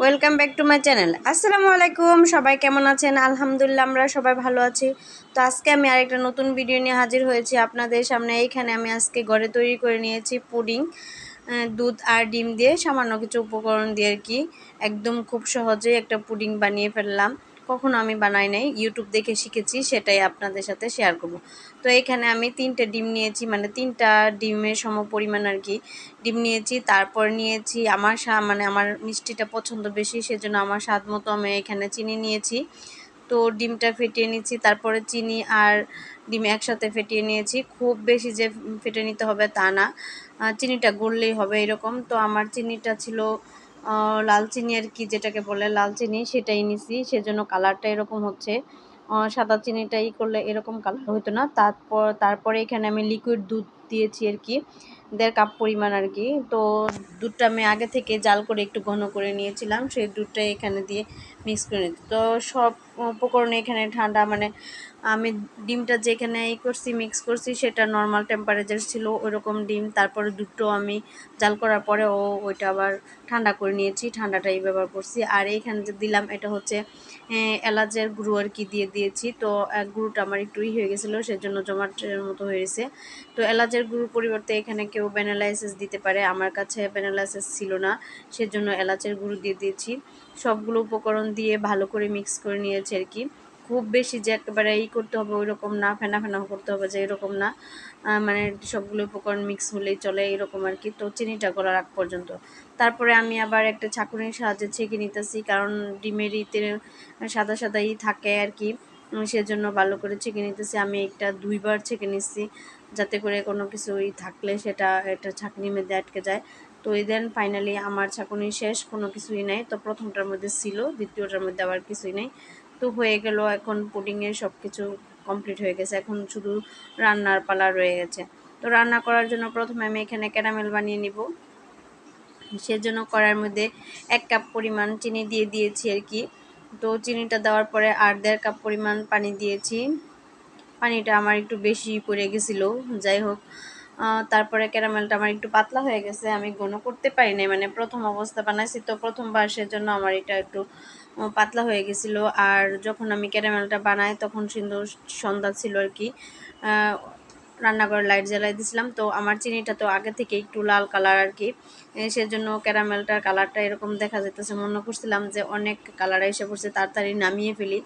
Welcome back to my channel আসসালামু আলাইকুম, সবাই কেমন আছেন? আলহামদুলিল্লাহ, আমরা সবাই ভালো আছি। তো আজকে আমি আরেকটা নতুন ভিডিও নিয়ে হাজির হয়েছি আপনাদের সামনে। এইখানে আমি আজকে ঘরে তৈরি করে নিয়েছি পুডিং দুধ আর ডিম দিয়ে সামান্য কিছু উপকরণ দিয়ে আর কি। একদম খুব সহজেই একটা পুডিং বানিয়ে ফেললাম। কখনো আমি বানাই নাই। ইউটিউব দেখে শিখেছি, সেটাই আপনাদের সাথে শেয়ার করব। তো এখানে আমি তিনটে ডিম নিয়েছি মানে তিনটা ডিমের সম পরিমাণ আর কি। ডিম নিয়েছি, তারপর নিয়েছি আমার মানে আমার মিষ্টিটা পছন্দ বেশি, সেজন্য আমার স্বাদ মতো আমি এখানে চিনি নিয়েছি। তো ডিমটা ফেটিয়ে নিচ্ছি, তারপরে চিনি আর ডিম একসাথে ফেটিয়ে নিয়েছি। খুব বেশি যে ফেটে নিতে হবে তা না। চিনিটা গড়লেই হবে এরকম। তো আমার চিনিটা ছিল আহ, লাল চিনি আর কি যেটাকে বলে লাল চিনি সেটাই নিছি সেজন্য কালারটা এরকম হচ্ছে। সাদা চিনিটাই করলে এরকম কালার হতো না। তারপর তারপরে এখানে আমি লিকুইড দুধ দিয়েছি আর কি, দেড় কাপ পরিমাণ আর কি। তো দুধটা আমি আগে থেকে জাল করে একটু ঘন করে নিয়েছিলাম, সেই দুধটা এখানে দিয়ে মিক্স করে নিতে তো সব উপকরণে এখানে ঠান্ডা মানে আমি ডিমটা যেখানে ই করছি মিক্স করছি, সেটা নর্মাল টেম্পারেচার ছিল ওইরকম ডিম। তারপরে দুধটাও আমি জাল করার পরে ও ওইটা আবার ঠান্ডা করে নিয়েছি, ঠান্ডাটাই ব্যবহার করছি। আর এইখানে যে দিলাম, এটা হচ্ছে এলাচের গুঁড়ো আর কি দিয়ে দিয়েছি। তো গুঁড়োটা আমার একটু ই হয়ে গেছিল, সেজন্য জমাটের মতো হয়ে গেছে। তো এলাচের গুঁড়োর পরিবর্তে এখানে কেউ ভ্যানিলা এসেস দিতে পারে। আমার কাছে ভ্যানিলা এসেস ছিল না, সেজন্য এলাচের গুঁড়ো দিয়ে দিয়েছি। সবগুলো উপকরণ দিয়ে ভালো করে মিক্স করে নিয়েছি আর কি। খুব বেশি যে একেবারে ই করতে হবে ওই রকম না ফেনা ফেনা করতে হবে যে এরকম না। মানে সবগুলো উপকরণ মিক্স হলেই চলে এরকম আর কি। তো চিনিটা গলার আগ পর্যন্ত। তারপরে আমি আবার একটা ছাঁকুনির সাহায্যে ছেঁকে নিতেছি, কারণ ডিমের ইতে সাদা সাদাই থাকে আর কি। সেজন্য ভালো করে ছেঁকে নিতেছি। আমি একটা দুইবার ছেঁকে নিচ্ছি। যাতে করে কোনো কিছুই থাকলে সেটা একটা ছাঁকনির মধ্যে আটকে যায়। তো এই দেন ফাইনালি আমার ছাঁকুনি শেষ, কোনো কিছুই নেই। তো প্রথমটার মধ্যে ছিল, দ্বিতীয়টার মধ্যে আবার কিছুই নেই। তো হয়ে গেল এখন পুডিংয়ের সব কিছু কমপ্লিট হয়ে গেছে। এখন শুধু রান্নার পালা রয়ে গেছে। তো রান্না করার জন্য প্রথমে আমি এখানে ক্যারামেল বানিয়ে নিব। সেজন্য কড়ার মধ্যে এক কাপ পরিমাণ চিনি দিয়ে দিয়েছি আর কি। তো চিনিটা দেওয়ার পরে আর দেড় কাপ পরিমাণ পানি দিয়েছি। পানিটা আমার একটু বেশি পড়ে গেছিল, যাই হোক। তারপরে ক্যারামেলটা আমার একটু পাতলা হয়ে গেছে, আমি ঘন করতে পারি নাই মানে প্রথম অবস্থা বানাইছি তো প্রথমবার, সেজন্য আমার এটা একটু পাতলা হয়ে গেছিল। আর যখন আমি ক্যারামেলটা বানাই, তখন সুন্দর সন্ধ্যা ছিল আর কি। রান্নাঘরে লাইট জ্বালাই দিয়েছিলাম। তো আমার চিনিটা তো আগে থেকে একটু লাল কালার আর কি। সেজন্য ক্যারামেলটার কালারটা এরকম দেখা যেতেছে মনে করছিলাম যে অনেক কালার এসে পড়ছে, তাড়াতাড়ি নামিয়ে ফেলি।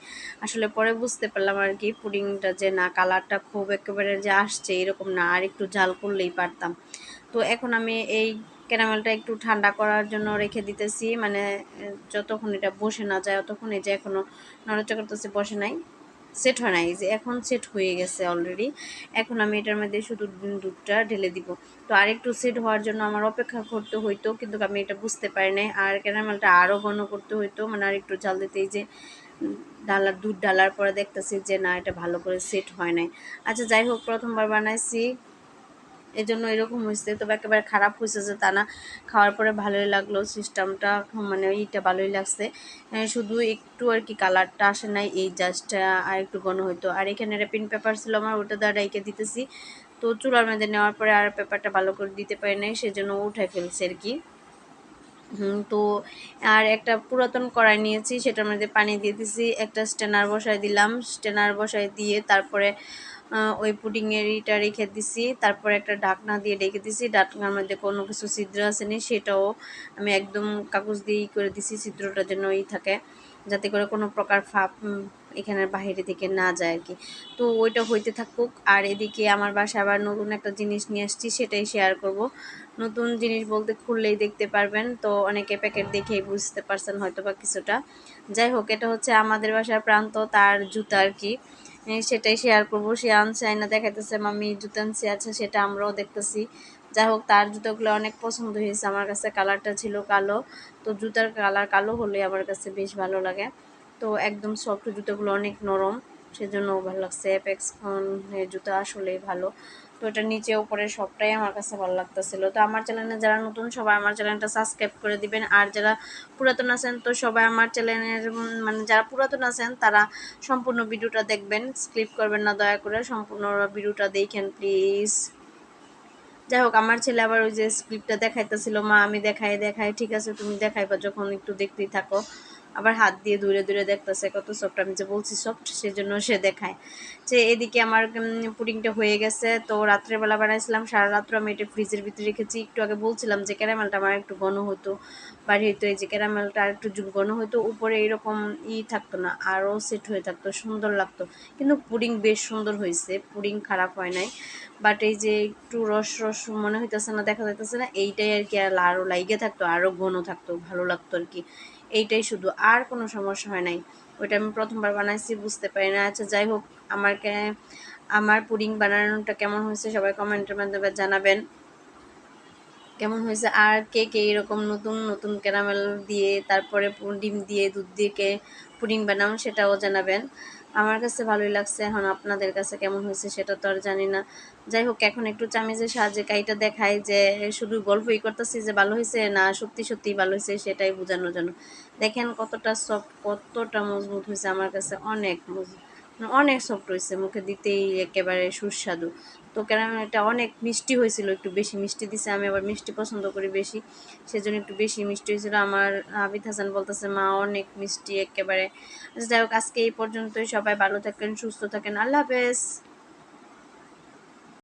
আসলে পরে বুঝতে পারলাম আর কি, পুডিংটা যে না কালারটা খুব একেবারে যে আসছে এরকম না, আর একটু ঝাল করলেই পারতাম। তো এখন আমি এই ক্যারামেলটা একটু ঠান্ডা করার জন্য রেখে দিতেছি। মানে যতক্ষণ এটা বসে না যায় ততক্ষণ এই যে এখনও নড়াচড়া করতেছে, বসে নাই। সেট হয় না, এই যে এখন সেট হয়ে গেছে অলরেডি এখন আমি এটার মধ্যে শুধু দুধটা ঢেলে দিব। তো আরেকটু সেট হওয়ার জন্য আমার অপেক্ষা করতে হইতো, কিন্তু আমি এটা বুঝতে পারি নাই। আর ক্যারামেলটা আরও ঘন করতে হইতো মানে আর একটু জাল দিতে, এই যে ডালার, দুধ ডালার পরে দেখতেছি যে না, এটা ভালো করে সেট হয় নাই। আচ্ছা যাই হোক, প্রথমবার বানাইছি। এই জন্য এরকম হয়েছে, তবে একেবারে খারাপ হয়েছে যে তা না। খাওয়ার পরে ভালোই লাগল সিস্টেমটা মানে এইটা ভালোই লাগছে। শুধু একটু আর কি কালারটা আসে নাই, এই জাস্ট আর একটু ঘন হইতো। আর এখানে র্যাপিং পেপার ছিল আমার, ওটা দ্বারা রেখে দিতেছি। তো চুলার মধ্যে নেওয়ার পরে আর পেপারটা ভালো করে দিতে পারি নাই, সেজন্য উঠাই ফেলছে আর কি। তো আর একটা পুরাতন কড়াই নিয়েছি, সেটার মধ্যে পানি দিয়ে দিছি, একটা স্টেনার বসাই দিলাম। স্টেনার বসাই দিয়ে তারপরে ওই পুডিংয়ের ইটা রেখে দিছি। তারপর একটা ঢাকনা দিয়ে রেখে দিছি। ঢাকনার মধ্যে কোনো কিছু ছিদ্র আসেনি। সেটাও আমি একদম কাগজ দিয়ে ই করে দিছি। ছিদ্রটা যেন ই থাকে যাতে করে কোনো প্রকার ফাঁপ উম, এখানের বাইরে থেকে না যায় আর কি। তো ওইটা হইতে থাকুক। আর এদিকে আমার বাসায় আবার নতুন একটা জিনিস নিয়ে আসছি সেটাই শেয়ার করব। নতুন জিনিস বলতে খুললেই দেখতে পারবেন। তো অনেকে প্যাকেট দেখেই বুঝতে পারছেন হয়তো বা কিছুটা। যাই হোক এটা হচ্ছে আমাদের বাসার প্রান্ত তার জুতা আর কি। সেটাই শেয়ার করব। সে আনছে আইনা দেখাইতেছে মামি জুতো আনছে আছে সেটা আমরাও দেখতেছি। যাই হোক, তার জুতোগুলো অনেক পছন্দ হয়েছে। আমার কাছে কালারটা ছিল কালো। তো জুতার কালার কালো হলে আমার কাছে বেশ ভালো লাগে। তো একদম সফট জুতোগুলো অনেক নরম। সেজন্য ভালো লাগছে অ্যাপেক্স জুতো আসলেই ভালো। তো এটা নিচে উপরে সবটাই আমার কাছে ভালো লাগতেছিল। তো আমার চ্যানেলে যারা নতুন, সবাই আমার চ্যানেলটা সাবস্ক্রাইব করে দিবেন। আর যারা পুরাতন আছেন, তো সবাই আমার চ্যানেলের মানে যারা পুরাতন আছেন, তারা সম্পূর্ণ ভিডিওটা দেখবেন। স্ক্রিপ করবেন না, দয়া করে সম্পূর্ণ ভিডিওটা দেখেন প্লিজ যাই হোক, আমার ছেলে আবার ওই যে স্ক্রিপ্টটা দেখাইতেছিল, মা, আমি দেখাই দেখাই, ঠিক আছে, তুমি দেখাইবা, যখন একটু দেখতেই থাকো। আবার হাত দিয়ে দূরে দূরে দেখতেছে, কত সফট আমি যে বলছি সফট সেজন্য সে দেখায়। যে এদিকে আমার পুডিংটা হয়ে গেছে। তো রাত্রেবেলা বানাইছিলাম সারা রাত্র আমি এটা ফ্রিজের ভিতরে রেখেছি। একটু আগে বলছিলাম যে ক্যারামেলটা আমার একটু ঘন হতো। বাড়ি হইতো এই যে ক্যারামেলটা আর একটু ঘন হতো উপরে এরকম ই থাকতো না, আরও সেট হয়ে থাকতো, সুন্দর লাগতো। কিন্তু পুডিং বেশ সুন্দর হয়েছে পুডিং খারাপ হয় নাই। বাট এই যে একটু রস রস মনে হইতেছে না, দেখা যাইতেছে না, এইটাই আর কি আর আরও লাইগে থাকতো, আরও ঘন থাকতো, ভালো লাগতো আর কি। এইটাই শুধু, আর কোনো সমস্যা হয় নাই। ওইটা আমি প্রথমবার বানাইছি, বুঝতে পারি না। আচ্ছা যাই হোক আমাকে আমার পুডিং বানানোটা কেমন হয়েছে সবাই কমেন্টের মাধ্যমে জানাবেন। কেমন হয়েছে? আর কে কে এরকম নতুন নতুন ক্যারামেল দিয়ে, তারপরে ডিম দিয়ে, দুধ দিয়ে কে পুডিং বানান সেটাও জানাবেন। আমার কাছে ভালোই লাগছে। এখন আপনাদের কাছে কেমন হয়েছে সেটা তো আর জানি না। যাই হোক, এখন একটু চামিজের সাহায্যে কাইটা দেখায় যে শুধু গল্পই করতেছি যে ভালো হয়েছে না সত্যি সত্যি ভালো হয়েছে সেটাই বোঝানোর জন্য। দেখেন কতটা সফট কতটা মজবুত হয়েছে আমার কাছে, অনেক মজবুত। অনেক সফট হয়েছে, মুখে দিতেই একেবারে সুস্বাদু। তো ক্যারামেলটা অনেক মিষ্টি হয়েছিল, একটু বেশি মিষ্টি দিছে, আমি আবার মিষ্টি পছন্দ করি বেশি, সেজন্য একটু বেশি মিষ্টি হয়েছিল। আমার হাবিদ হাসান বলতেছে, মা, অনেক মিষ্টি একেবারে। যাই হোক, আজকে এই পর্যন্তই, সবাই ভালো থাকেন, সুস্থ থাকেন, আল্লাহ হাফেজ।